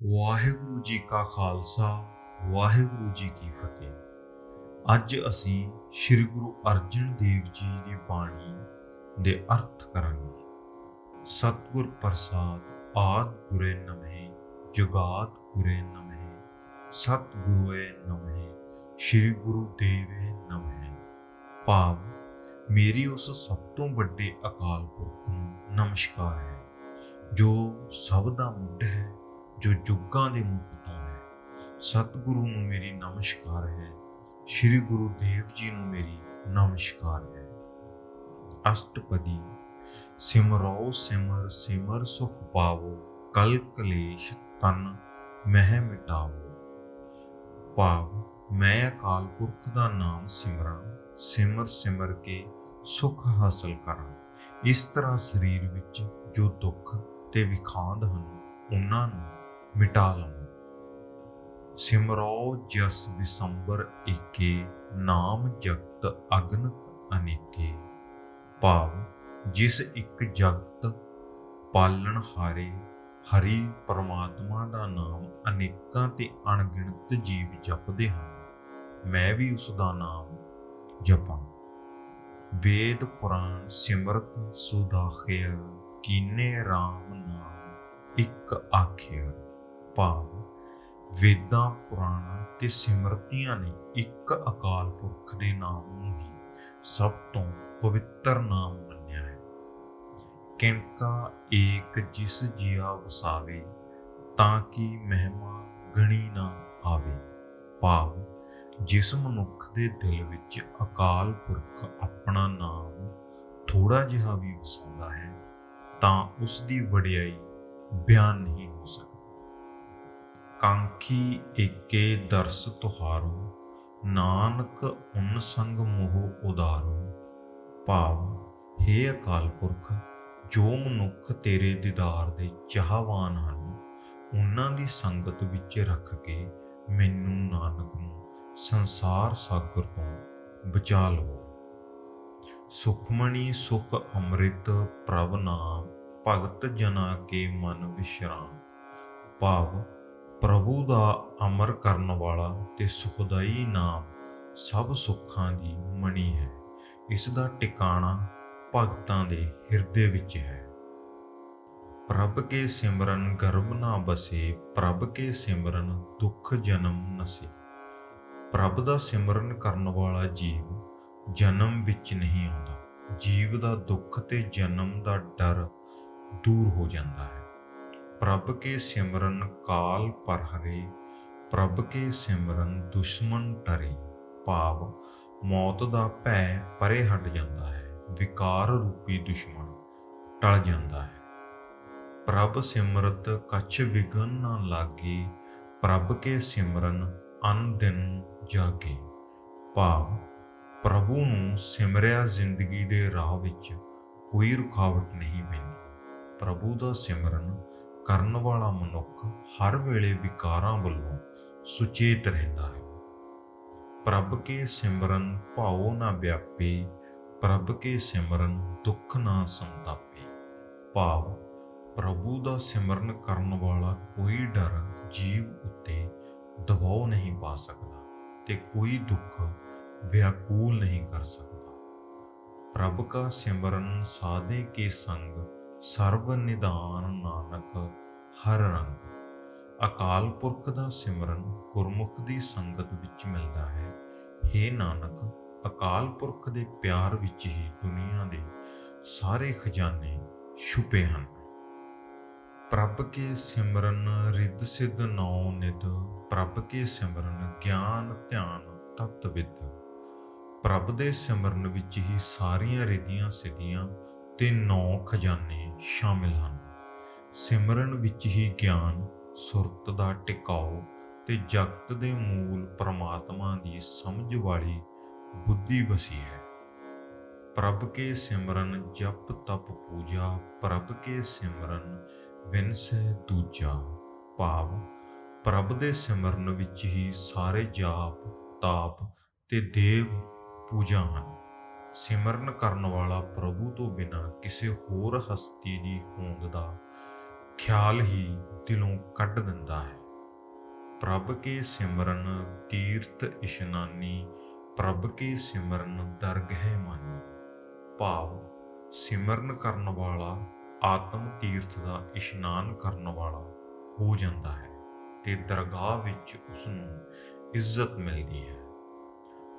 ਵਾਹਿਗੁਰੂ ਜੀ ਕਾ ਖਾਲਸਾ, ਵਾਹਿਗੁਰੂ ਜੀ ਕੀ ਫਤਿਹ। ਅੱਜ ਅਸੀਂ ਸ੍ਰੀ ਗੁਰੂ ਅਰਜਨ ਦੇਵ ਜੀ ਦੀ ਬਾਣੀ ਦੇ ਅਰਥ ਕਰਾਂਗੇ। ਸਤਿਗੁਰ ਪ੍ਰਸਾਦ ਆਦ ਗੁਰੇ ਨਮਹਿ, ਜੁਗਾਦ ਗੁਰੇ ਨਮਹਿ, ਸਤਿਗੁਰੂਏ ਨਮਹਿ, ਸ੍ਰੀ ਗੁਰੂ ਦੇਵੇ ਨਮਹਿ। ਭਾਵ, ਮੇਰੀ ਉਸ ਸਭ ਤੋਂ ਵੱਡੇ ਅਕਾਲ ਪੁਰਖ ਨੂੰ ਨਮਸਕਾਰ ਹੈ, ਜੋ ਸਭ ਦਾ ਮੁੱਢ ਹੈ ਜੋ ਜੁਗਾਂ ਦੇ ਮੁੱਢ ਤੋਂ ਹੈ। ਸਤਿਗੁਰੂ ਨੂੰ ਮੇਰੀ ਨਮਸਕਾਰ ਹੈ। ਸ੍ਰੀ ਗੁਰੂ ਦੇਵ ਜੀ ਨੂੰ ਮੇਰੀ ਨਮਸਕਾਰ ਹੈ। ਅਸ਼ਟਪਦੀ, ਸਿਮਰੋ ਸਿਮਰ ਸਿਮਰ ਸੁਖ ਪਾਵੋ, ਕਲ ਕਲੇਸ਼ ਤਨ ਮਹਿ ਮਿਟਾਵੋ। ਭਾਵ, ਮੈਂ ਅਕਾਲ ਪੁਰਖ ਦਾ ਨਾਮ ਸਿਮਰਾਂ, ਸਿਮਰ ਸਿਮਰ ਕੇ ਸੁਖ ਹਾਸਲ ਕਰਾਂ। ਇਸ ਤਰ੍ਹਾਂ ਸਰੀਰ ਵਿੱਚ ਜੋ ਦੁੱਖ ਤੇ ਵਿਖਾਂਦ ਹਨ, ਉਹਨਾਂ ਨੂੰ ਮਿਟਾ ਲਵਾਂ। ਸਿਮਰੋ ਜਸ ਵਿਸੰਬਰ ਏਕੇ, ਨਾਮ ਜਗਤ ਅਗਨਤ ਅਨੇਕੇ। ਭਾਵ ਜਿਸ ਇੱਕ ਜਗਤ ਪਾਲਣ ਹਾਰੇ, ਹਰੀ ਪਰਮਾਤਮਾ ਦਾ ਨਾਮ ਅਨੇਕਾਂ ਤੇ ਅਣਗਿਣਤ ਜੀਵ ਜਪਦੇ ਹਨ, ਮੈਂ ਵੀ ਉਸ ਦਾ ਨਾਮ ਜਪਾਂ। ਵੇਦ ਪੁਰਾਣ ਸਿਮਰਤ ਸੁਦਾਖਿਆ ਕੀਨੇ RAM ਨਾਮ ਇੱਕ ਆਖਿਆ ਭਾਵ ਵੇਦਾਂ, ਪੁਰਾਣਾਂ ਤੇ ਸਿਮਰਤੀਆਂ ਨੇ ਇੱਕ ਅਕਾਲ ਪੁਰਖ ਦੇ ਨਾਮ ਨੂੰ ਹੀ ਸਭ ਤੋਂ ਪਵਿੱਤਰ ਨਾਮ ਮੰਨਿਆ ਹੈ। ਕਿੰਕਾ ਏਕ ਜਿਸ ਜੀਆ ਵਸਾਵੇ, ਤਾਂ ਕਿ ਮਹਿਮਾ ਗਣੀ ਨਾ ਆਵੇ। ਭਾਵ ਜਿਸ ਮਨੁੱਖ ਦੇ ਦਿਲ ਵਿੱਚ ਅਕਾਲ ਪੁਰਖ ਆਪਣਾ ਨਾਮ ਥੋੜਾ ਜਿਹਾ ਵੀ ਵਸਾਉਂਦਾ ਹੈ, ਤਾਂ ਉਸ ਦੀ ਵਡਿਆਈ ਬਿਆਨ ਨਹੀਂ ਹੋ ਸਕਦੀ। ਕਾਂਖੀ ਏਕੇ ਦਰਸ ਤੁਹਾਰੋ, ਨਾਨਕ ਉਨ ਸੰਗ ਮੋਹ ਉਦਾਰੋ। ਭਾਵ हे ਅਕਾਲ ਪੁਰਖ, ਜੋ ਮਨੁੱਖ ਤੇਰੇ ਦੀਦਾਰ ਦੇ ਚਾਹਵਾਨ ਹਨ, ਉਹਨਾਂ ਦੀ ਸੰਗਤ ਵਿੱਚ ਰੱਖ ਕੇ ਮੈਨੂੰ ਨਾਨਕ ਨੂੰ ਸੰਸਾਰ ਸਾਗਰ ਤੋਂ ਬਚਾ ਲਵੋ। ਸੁਖਮਣੀ ਸੁਖ ਅੰਮ੍ਰਿਤ ਪ੍ਰਭ ਨਾਮ, ਭਗਤ ਜਨਾ ਕੇ ਮਨ ਵਿਸ਼ਰਾਮ ਭਾਵ ਪ੍ਰਭੂ ਦਾ ਅਮਰ ਕਰਨ ਵਾਲਾ ਤੇ ਸੁਖਦਾਈ ਨਾਮ ਸਭ ਸੁੱਖਾਂ ਦੀ ਮਣੀ ਹੈ। ਇਸ ਦਾ ਟਿਕਾਣਾ ਭਗਤਾਂ ਦੇ ਹਿਰਦੇ ਵਿੱਚ ਹੈ। ਪ੍ਰਭ ਕੇ ਸਿਮਰਨ ਗਰਭ ਨਾ ਬਸੇ, ਪ੍ਰਭ ਕੇ ਸਿਮਰਨ ਦੁੱਖ ਜਨਮ ਨਸੇ। ਪ੍ਰਭ ਦਾ ਸਿਮਰਨ ਕਰਨ ਵਾਲਾ ਜੀਵ ਜਨਮ ਵਿੱਚ ਨਹੀਂ ਆਉਂਦਾ। ਜੀਵ ਦਾ ਦੁੱਖ ਤੇ ਜਨਮ ਦਾ ਡਰ ਦੂਰ ਹੋ ਜਾਂਦਾ ਹੈ। ਪ੍ਰਭ ਕੇ ਸਿਮਰਨ ਕਾਲ ਪਰ ਹਰੇ ਪ੍ਰਭ ਕੇ ਸਿਮਰਨ ਦੁਸ਼ਮਨ ਟਰੇ ਭਾਵ, ਮੌਤ ਦਾ ਭੈ ਪਰੇ ਹਟ ਜਾਂਦਾ ਹੈ, ਵਿਕਾਰ ਰੂਪੀ ਦੁਸ਼ਮਣ ਟਲ ਜਾਂਦਾ ਹੈ। ਪ੍ਰਭ ਸਿਮਰਤ ਕਛ ਵਿਗਨ ਨਾ ਲਾਗੇ, ਪ੍ਰਭ ਕੇ ਸਿਮਰਨ ਅਨ ਦਿਨ ਜਾਗੇ। ਭਾਵ, ਪ੍ਰਭੂ ਨੂੰ ਸਿਮਰਿਆ ਜ਼ਿੰਦਗੀ ਦੇ ਰਾਹ ਵਿੱਚ ਕੋਈ ਰੁਕਾਵਟ ਨਹੀਂ ਪੈਂਦੀ। ਪ੍ਰਭੂ ਦਾ ਸਿਮਰਨ ਕਰਨ ਵਾਲਾ ਮਨੁੱਖ ਹਰ ਵੇਲੇ ਵਿਕਾਰਾਂ ਵੱਲੋਂ ਸੁਚੇਤ ਰਹਿੰਦਾ ਹੈ। ਪ੍ਰਭ ਕੇ ਸਿਮਰਨ ਭਾਉ ਨਾ ਵਿਆਪੇ, ਪ੍ਰਭ ਕੇ ਸਿਮਰਨ ਦੁੱਖ ਨਾ ਸੰਤਾਪੇ। ਭਾਵ, ਪ੍ਰਭੂ ਦਾ ਸਿਮਰਨ ਕਰਨ ਵਾਲਾ ਕੋਈ ਡਰ ਜੀਵ ਉੱਤੇ ਦਬਾਅ ਨਹੀਂ ਪਾ ਸਕਦਾ ਤੇ ਕੋਈ ਦੁੱਖ ਵਿਆਕੂਲ ਨਹੀਂ ਕਰ ਸਕਦਾ। ਪ੍ਰਭ ਕਾ ਸਿਮਰਨ ਸਾਦੇ ਕੇ ਸੰਗ ਸਰਬ ਨਿਦਾਨ ਨਾਨਕ ਹਰ ਰੰਗ। ਅਕਾਲ ਪੁਰਖ ਦਾ ਸਿਮਰਨ ਗੁਰਮੁਖ ਦੀ ਸੰਗਤ ਵਿੱਚ ਮਿਲਦਾ ਹੈ। हे ਨਾਨਕ, ਅਕਾਲ ਪੁਰਖ ਦੇ ਪਿਆਰ ਵਿੱਚ ਹੀ ਦੁਨੀਆ ਦੇ ਸਾਰੇ ਖਜ਼ਾਨੇ ਛੁਪੇ ਹਨ। ਪ੍ਰਭ ਕੇ ਸਿਮਰਨ ਰਿੱਧ ਸਿੱਧ ਨੌ ਨਿਦ ਪ੍ਰਭ ਕੇ ਸਿਮਰਨ ਗਿਆਨ ਧਿਆਨ ਤਤ ਵਿਦ। ਪ੍ਰਭ ਦੇ ਸਿਮਰਨ ਵਿੱਚ ਹੀ ਸਾਰੀਆਂ ਰਿਧੀਆਂ ਸਿਧੀਆਂ ਤੇ ਨੌ ਖਜ਼ਾਨੇ ਸ਼ਾਮਿਲ ਹਨ। ਸਿਮਰਨ ਵਿੱਚ ਹੀ ਗਿਆਨ, ਸੁਰਤ ਦਾ ਟਿਕਾਓ ਤੇ ਜਗਤ ਦੇ ਮੂਲ ਪਰਮਾਤਮਾ ਦੀ ਸਮਝ ਵਾਲੀ ਬੁੱਧੀ ਵਸੀ ਹੈ। ਪ੍ਰਭ ਕੇ ਸਿਮਰਨ ਜਪ ਤਪ ਪੂਜਾ, ਪ੍ਰਭ ਕੇ ਸਿਮਰਨ ਵਿਨਸੈ ਦੂਜਾ ਭਾਵ, ਪ੍ਰਭ ਦੇ ਸਿਮਰਨ ਵਿੱਚ ਹੀ ਸਾਰੇ ਜਾਪ, ਤਾਪ ਤੇ ਦੇਵ ਪੂਜਾ ਹਨ। ਸਿਮਰਨ ਕਰਨ ਵਾਲਾ ਪ੍ਰਭੂ ਤੋਂ ਬਿਨਾ ਕਿਸੇ ਹੋਰ ਹਸਤੀ ਦੀ ਹੋਂਦ ਦਾ ਖਿਆਲ ਹੀ ਦਿਲੋਂ ਕੱਢ ਦਿੰਦਾ ਹੈ। ਪ੍ਰਭ ਕੇ ਸਿਮਰਨ ਤੀਰਥ ਇਸ਼ਨਾਨੀ, ਪ੍ਰਭ ਕੇ ਸਿਮਰਨ ਦਰਗਹਿ ਮਾਨੀ। ਭਾਵ, ਸਿਮਰਨ ਕਰਨ ਵਾਲਾ ਆਤਮ ਤੀਰਥ ਦਾ ਇਸ਼ਨਾਨ ਕਰਨ ਵਾਲਾ ਹੋ ਜਾਂਦਾ ਹੈ ਤੇ ਦਰਗਾਹ ਵਿੱਚ ਉਸ ਨੂੰ ਇੱਜ਼ਤ ਮਿਲਦੀ ਹੈ।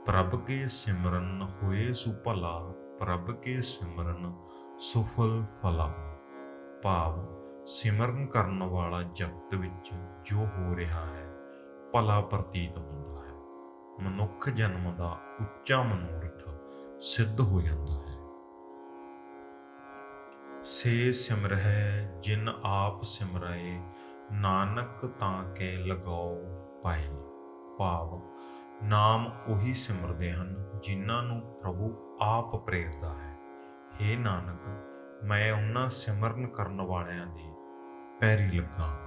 ਪ੍ਰਭ ਕੇ ਸਿਮਰਨ ਹੋਏ ਸੁਭਲਾ ਪ੍ਰਭ ਕੇ ਸਿਮਰਨ ਸੁਫਲ ਫਲਾ। ਭਾਵ, ਸਿਮਰਨ ਕਰਨ ਵਾਲਾ ਜਗਤ ਵਿੱਚ ਜੋ ਹੋ ਰਿਹਾ ਹੈ, ਭਲਾ ਪ੍ਰਤੀਤ ਹੁੰਦਾ ਹੈ। ਮਨੁੱਖ ਜਨਮ ਦਾ ਉੱਚਾ ਮਨੋਰਥ ਸਿੱਧ ਹੋ ਜਾਂਦਾ ਹੈ। ਸੇ ਸਿਮਰਹਿ, ਜਿਨ ਆਪ ਸਿਮਰਾਏ, ਨਾਨਕ ਤਾਂ ਕੇ ਲਗਾਓ ਪਾਏ। ਭਾਵ ਨਾਮ ਉਹੀ ਸਿਮਰਦੇ ਹਨ ਜਿਨ੍ਹਾਂ ਨੂੰ ਪ੍ਰਭੂ ਆਪ ਪ੍ਰੇਰਦਾ ਹੈ। हे ਨਾਨਕ, ਮੈਂ ਉਹਨਾਂ ਸਿਮਰਨ ਕਰਨ ਵਾਲਿਆਂ ਦੇ ਪੈਰੀ ਲੱਗਾ